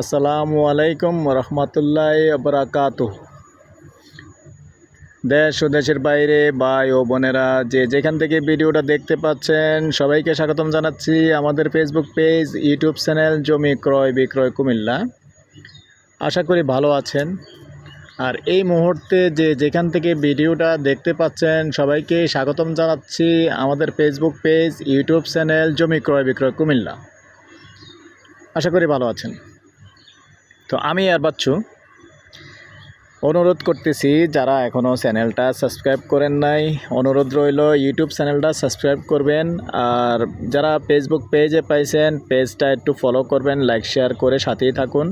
আসসালামু আলাইকুম রহমতুল্লাহ বরাকাত দেশ ও দেশের বাইরে ভাই ও বোনেরা, যে যেখান থেকে ভিডিওটা দেখতে পাচ্ছেন, সবাইকে স্বাগতম জানাচ্ছি আমাদের ফেসবুক পেজ ইউটিউব চ্যানেল জমি ক্রয় বিক্রয় কুমিল্লা। আশা করি ভালো আছেন। আর এই মুহূর্তে যে যেখান থেকে ভিডিওটা দেখতে পাচ্ছেন, সবাইকে স্বাগতম জানাচ্ছি আমাদের ফেসবুক পেজ ইউটিউব চ্যানেল জমি ক্রয় বিক্রয় কুমিল্লা। আশা করি ভালো আছেন। তো আমি আর বাচ্চু অনুরোধ করতেছি, যারা এখনও চ্যানেলটা সাবস্ক্রাইব করেন নাই, অনুরোধ রইল ইউটিউব চ্যানেলটা সাবস্ক্রাইব করবেন, আর যারা ফেসবুক পেজে পাইছেন পেজটা একটু ফলো করবেন লাইক শেয়ার করে সাথেই থাকুন।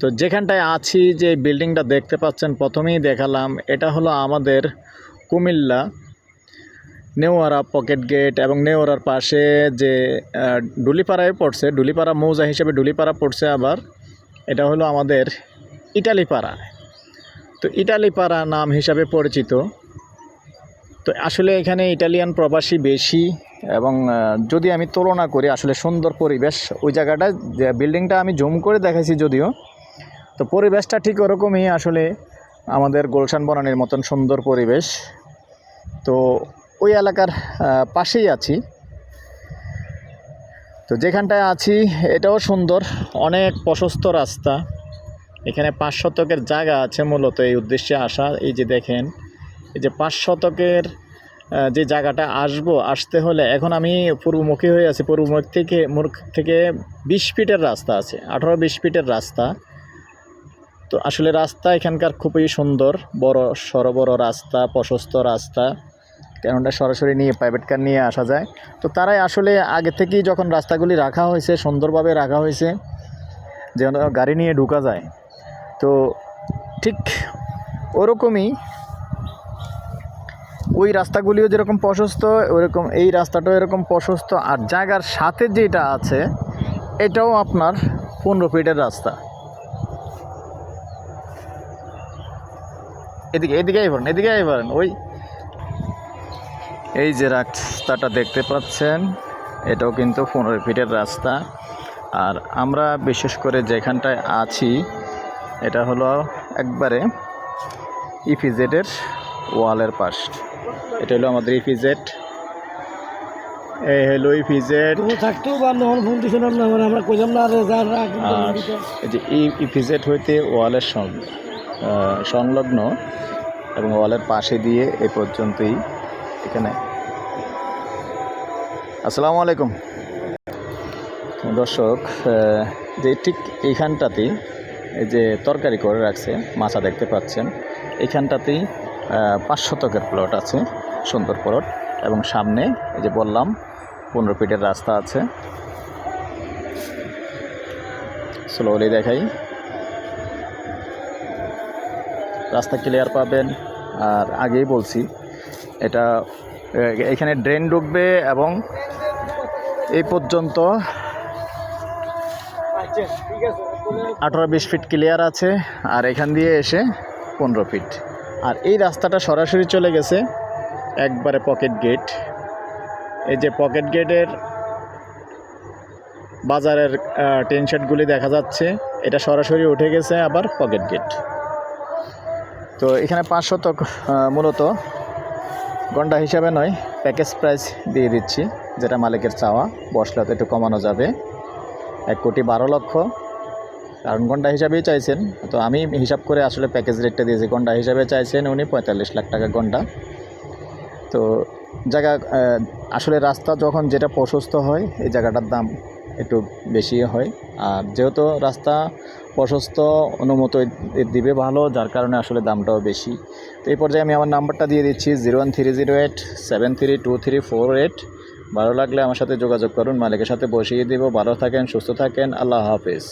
তো যেখানটায় আছি, যে বিল্ডিংটা দেখতে পাচ্ছেন, প্রথমেই দেখালাম, এটা হলো আমাদের কুমিল্লা নেওয়ারা পকেট গেট এবং নেওয়ারার পাশে যে ডুলিপাড়ায় পড়ছে, ডুলিপাড়া মৌজা হিসেবে ডুলিপাড়া পড়ছে আবার। এটা হলো আমাদের ইটালিপাড়া তো ইটালিপাড়া নাম হিসাবে পরিচিত। তো আসলে এখানে ইটালিয়ান প্রবাসী বেশি এবং যদি আমি তুলনা করি আসলে সুন্দর পরিবেশ ওই জায়গাটা বিল্ডিংটা আমি জুম করে দেখাইছি যদিও, তো পরিবেশটা ঠিক ওরকমই আসলে আমাদের গোলশান বনানীর মতন সুন্দর পরিবেশ। তো ওই এলাকার পাশেই আছি। তো যেখানটায় আছি, এটাও সুন্দর, অনেক প্রশস্ত রাস্তা। এখানে পাঁচ শতকের জায়গা আছে মূলত এই উদ্দেশ্যে আসা, এই যে দেখেন, এই যে পাঁচ শতকের যে জায়গাটা আসব, আসতে হলে এখন আমি পূর্বমুখী হয়ে আছি, পূর্বমুখ থেকে, মুখ থেকে বিশ ফিটের রাস্তা আছে, আঠারো বিশ ফিটের রাস্তা। তো আসলে রাস্তা এখানকার খুবই সুন্দর, বড় সড় বড় রাস্তা, প্রশস্ত রাস্তা। কেননা সরাসরি নিয়ে প্রাইভেট কার নিয়ে আসা যায়। তো তারাই আসলে আগে থেকেই যখন রাস্তাগুলি রাখা হয়েছে, সুন্দরভাবে রাখা হয়েছে, যেন গাড়ি নিয়ে ঢুকা যায়। তো ঠিক ওরকমই ওই রাস্তাগুলিও যেরকম প্রশস্ত, ওরকম এই রাস্তাটাও এরকম প্রশস্ত। আর জায়গার সাথে যেটা আছে, এটাও আপনার পনেরো ফিটের রাস্তা। এদিকে এদিকে আই পারেন এদিকে আই পারেন ওই এই যে রাস্তাটা দেখতে পাচ্ছেন এটাও কিন্তু পনেরো ফিটের রাস্তা। আর আমরা বিশেষ করে যেখানটায় আছি এটা হলো একবারে ইপিজেডের ওয়ালের পাশ। এটা হলো আমাদের ইপিজেড। এই হলো ইপিজেড। আর এই যে এই ইপিজেড হইতে ওয়ালের সংলগ্ন এবং ওয়ালের পাশে দিয়ে এ পর্যন্তই এখানে। আসসালামু আলাইকুম। দর্শক যে ঠিক এইখানটাতেই এই যে তরকারি করে রাখছে, মাছা দেখতে পাচ্ছেন, এইখানটাতেই পাঁচ শতকের প্লট আছে, সুন্দর প্লট। এবং সামনে এই যে বললাম, পনেরো ফিটের রাস্তা আছে। স্লোলি দেখাই। রাস্তা ক্লিয়ার পাবেন। আর আগেই বলছি এটা এখানে ড্রেন ঢুকবে এবং এই পর্যন্ত আঠারো বিশ ফিট ক্লিয়ার আছে, আর এখান দিয়ে এসে পনেরো ফিট। আর এই রাস্তাটা সরাসরি চলে গেছে একবারে পকেট গেট। এই যে পকেট গেটের বাজারের টিন শেডগুলি দেখা যাচ্ছে, এটা সরাসরি উঠে গেছে আবার পকেট গেট। তো এখানে পাঁচ শতক মূলত গন্ডা হিসাবে নয় প্যাকেজ প্রাইস দিয়ে দিচ্ছি, যেটা মালিকের চাওয়া। বসলে একটু কমানো যাবে। এক কোটি বারো লক্ষ। কারণ ঘণ্টা হিসাবেই চাইছেন। তো আমি হিসাব করে আসলে প্যাকেজ রেটটা দিয়েছি। ঘণ্টা হিসাবে চাইছেন উনি, পঁয়তাল্লিশ লাখ টাকা ঘণ্টা তো জায়গা আসলে রাস্তা যখন যেটা প্রশস্ত হয়, এই জায়গাটার দাম একটু বেশি হয়। আর যেহেতু রাস্তা প্রশস্ত অনুমত দিবে ভালো, যার কারণে আসলে দামটাও বেশি। তো এই পর্যায়ে আমি আমার নাম্বারটা দিয়ে দিচ্ছি zero one three zero eight, seven three two three four eight. ভালো লাগলে আমার সাথে যোগাযোগ করুন, মালিকের সাথে বসিয়ে দেবো। ভালো থাকেন, সুস্থ থাকেন, আল্লাহ হাফিজ।